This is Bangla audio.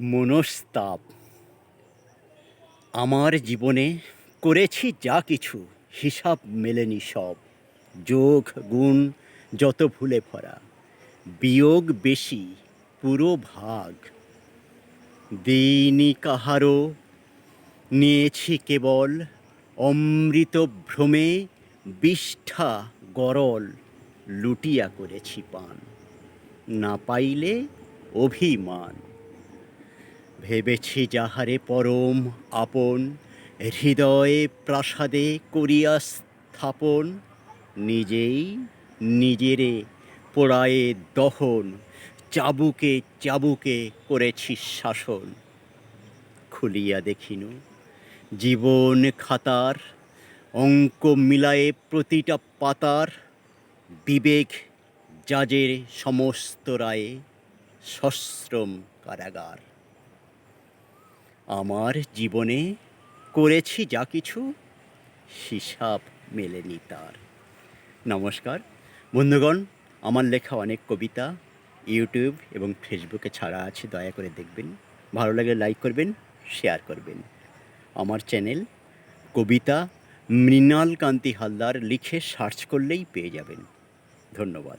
মনস্তাপ। আমার জীবনে করেছি যা কিছু, হিসাব মেলেনি সব। যোগ, গুণ, যত ভুলে ভরা। বিয়োগ বেশি, পুরো ভাগ। দিনই কাহারও নিয়েছি কেবল অমৃত ভ্রমে বিষ্ঠা গরল, লুটিয়া করেছি পান। না পাইলে অভিমান। ভেবেছি যাহারে পরম আপন, হৃদয়ে প্রাসাদে করিয়া স্থাপন, নিজেই নিজেরে পোড়ায়ে দহন, চাবুকে চাবুকে করেছি শাসন। খুলিয়া দেখিনু, জীবন খাতার অঙ্ক মিলায়ে প্রতিটা পাতার বিবেক জাজের সমস্ত রায়ে সশ্রম কারাগার। আমার জীবনে করেছি যা কিছু, হিসাব মেলেনি তার। নমস্কার। বন্ধুগণ, আমার লেখা অনেক কবিতা ইউটিউব এবং ফেসবুকে ছাড়া আছে, দয়া করে দেখবেন। ভালো লাগলে লাইক করবেন, শেয়ার করবেন। আমার চ্যানেল কবিতা মৃণাল কান্তি হালদার লিখে সার্চ করলেই পেয়ে যাবেন। ধন্যবাদ।